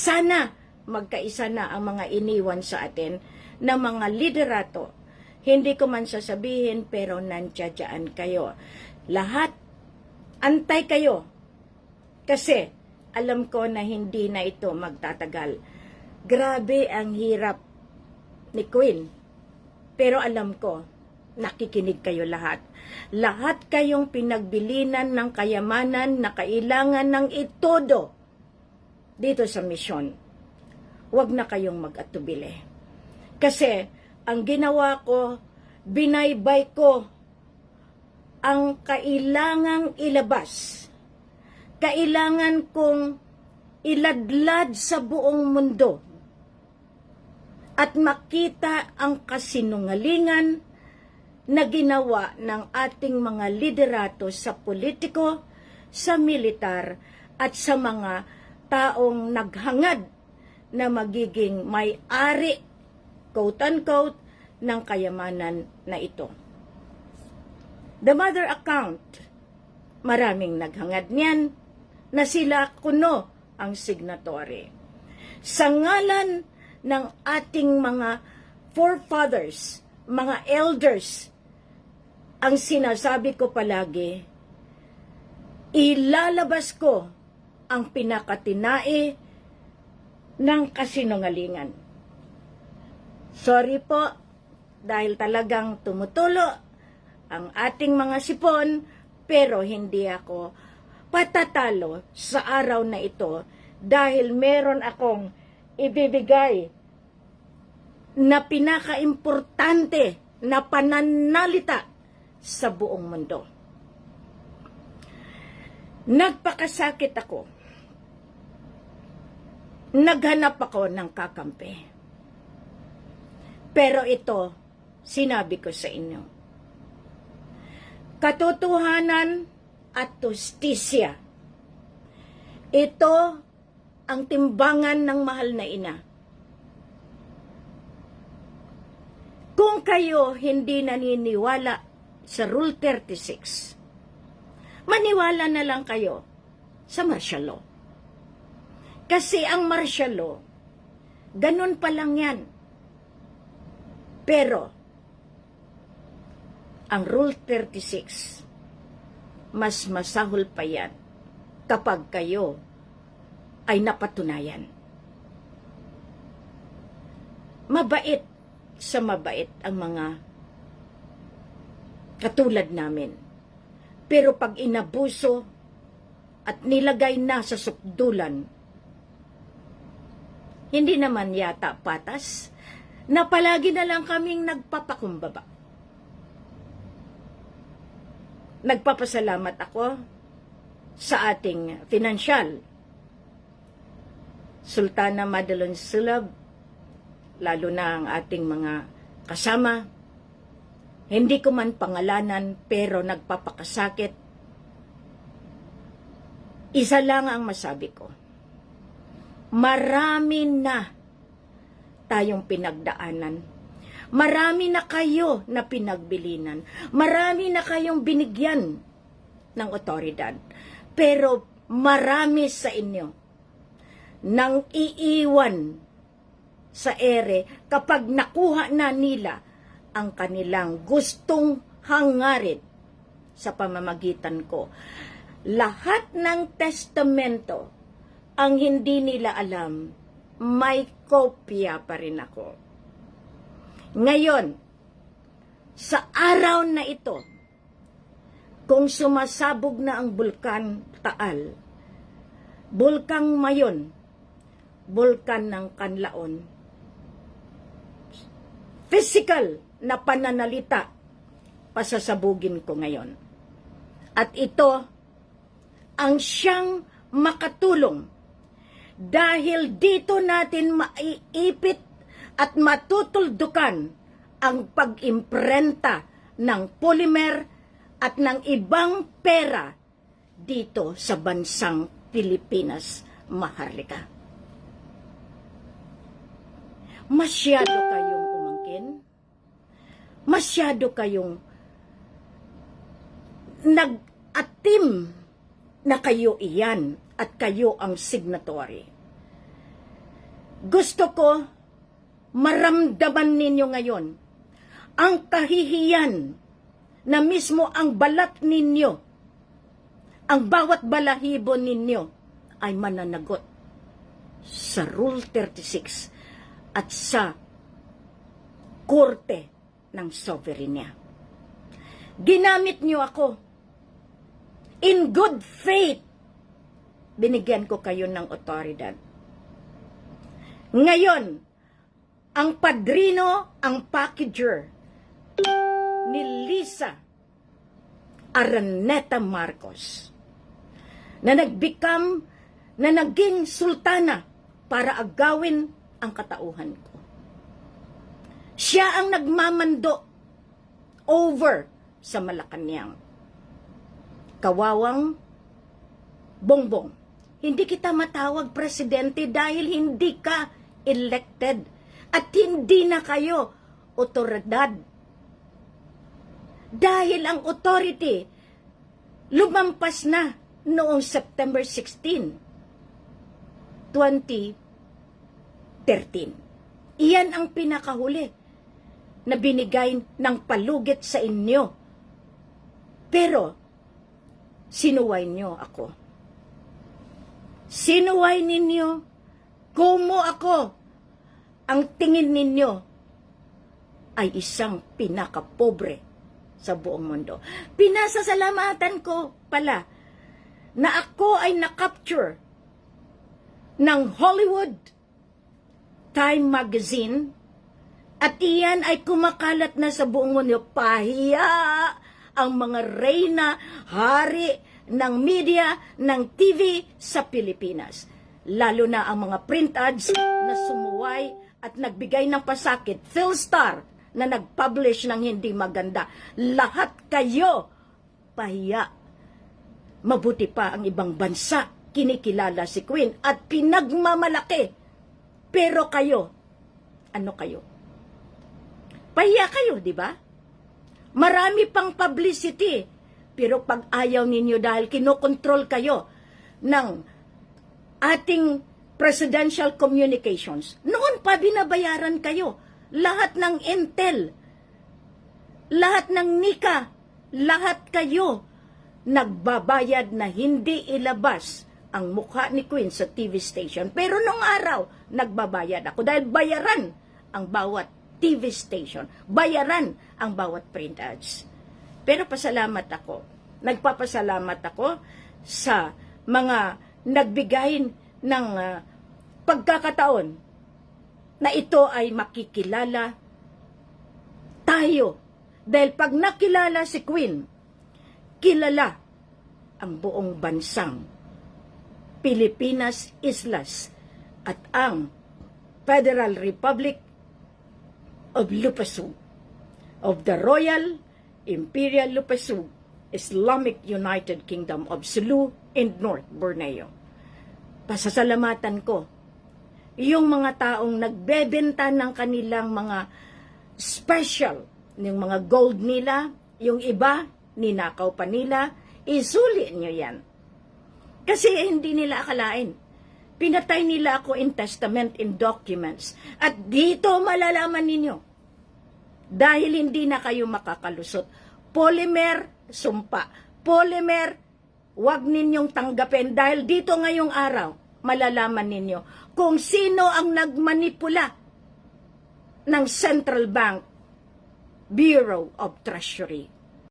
sana magkaisa na ang mga iniwan sa atin na mga liderato. Hindi ko man sasabihin pero nandiyadyaan kayo. Lahat, antay kayo. Kasi alam ko na hindi na ito magtatagal. Grabe ang hirap ni Queen. Pero alam ko, nakikinig kayo lahat. Lahat kayong pinagbilinan ng kayamanan na kailangan ng itodo dito sa misyon. Huwag na kayong mag-atubili. Kasi ang ginawa ko, binaybay ko ang kailangang ilabas. Kailangan kong iladlad sa buong mundo at makita ang kasinungalingan na ginawa ng ating mga liderato sa politiko, sa militar, at sa mga taong naghangad na magiging may-ari, quote-unquote, ng kayamanan na ito. The mother account, maraming naghangad niyan na sila kuno ang signatory. Sa ngalan ng ating mga forefathers, mga elders, ang sinasabi ko palagi, ilalabas ko ang pinakatinae ng kasinungalingan. Sorry po, dahil talagang tumutulo ang ating mga sipon, pero hindi ako patatalo sa araw na ito dahil meron akong ibibigay na pinakaimportante na pananalita sa buong mundo. Nagpakasakit ako. Naghanap ako ng kakampi. Pero ito, sinabi ko sa inyo. Katotohanan at justisya. Ito ang timbangan ng mahal na ina. Kung kayo hindi naniniwala sa Rule 36, maniwala na lang kayo sa martial law. Kasi ang martial law, ganun pa lang yan. Pero, ang Rule 36, mas masahol pa yan kapag kayo ay napatunayan. Mabait sa mabait ang mga katulad namin. Pero pag inabuso at nilagay na sa sukdulan, hindi naman yata patas na palagi na lang kaming nagpapakumbaba. Nagpapasalamat ako sa ating financial. Sultana Madelon Sulab, lalo na ang ating mga kasama. Hindi ko man pangalanan pero nagpapakasakit. Isa lang ang masabi ko. Marami na tayong pinagdaanan. Marami na kayo na pinagbilinan. Marami na kayong binigyan ng otoridad. Pero marami sa inyo nang iiwan sa ere kapag nakuha na nila ang kanilang gustong hangarin sa pamamagitan ko. Lahat ng testamento ang hindi nila alam, may kopya pa rin ako. Ngayon, sa araw na ito, kung sumasabog na ang bulkan Taal, bulkang Mayon, bulkan ng Kanlaon, physical na pananalita pasasabugin ko ngayon. At ito ang siyang makatulong dahil dito natin maiipit at matutuldukan ang pag-imprenta ng polymer at ng ibang pera dito sa bansang Pilipinas, Maharlika. Masyado kayong umangkin. Masyado kayong nag-atim na kayo iyan at kayo ang signatory. Gusto ko maramdaman ninyo ngayon ang kahihiyan na mismo ang balat ninyo, ang bawat balahibo ninyo ay mananagot sa Rule 36 at sa Korte ng Soberenya. Ginamit niyo ako in good faith. Binigyan ko kayo ng otoridad. Ngayon, ang padrino, ang packager ni Lisa Araneta Marcos na nag-become, na naging sultana para agawin ang katauhan ko. Siya ang nagmamando over sa Malacanang. Kawawang bongbong. Hindi kita matawag presidente dahil hindi ka elected at hindi na kayo otoridad. Dahil ang authority lumampas na noong September 16, 2013. Iyan ang pinakahuli na binigay ng palugit sa inyo. Pero, sinuway nyo ako. Sinuway ninyo, kumo ako. Ang tingin ninyo ay isang pinakapobre sa buong mundo. Pinasasalamatan ko pala na ako ay nakapture ng Hollywood Time Magazine at iyan ay kumakalat na sa buong mundo. Pahiya ang mga reyna, hari ng media, ng TV sa Pilipinas. Lalo na ang mga print ads na sumuway at nagbigay ng pasakit. Philstar na nag-publish ng hindi maganda. Lahat kayo pahiya. Mabuti pa ang ibang bansa kinikilala si Queen at pinagmamalaki. Pero kayo, ano kayo? Pahiya kayo, di ba? Marami pang publicity. Pero pag ayaw ninyo dahil kinokontrol kayo ng ating presidential communications, noon pa binabayaran kayo. Lahat ng intel, lahat ng nika, lahat kayo nagbabayad na hindi ilabas ang mukha ni Queen sa TV station. Pero nung araw, nagbabayad ako dahil bayaran ang bawat TV station. Bayaran ang bawat print ads. Pero pasalamat ako. Nagpapasalamat ako sa mga nagbigay ng ah, pagkakataon na ito ay makikilala tayo. Dahil pag nakilala si Queen, kilala ang buong bansang Pilipinas Islas at ang Federal Republic of Lupasug of the Royal Imperial Lupasug Islamic United Kingdom of Sulu and North Borneo. Pasasalamatan ko yung mga taong nagbebenta ng kanilang mga special, yung mga gold nila, yung iba, ninakaw pa nila, isuli nyo yan. Kasi hindi nila akalain. Pinatay nila ako in testament, in documents. At dito malalaman ninyo. Dahil hindi na kayo makakalusot. Polymer, sumpa. Polymer, wag ninyong tanggapin. Dahil dito ngayong araw, malalaman ninyo kung sino ang nagmanipula ng Central Bank Bureau of Treasury.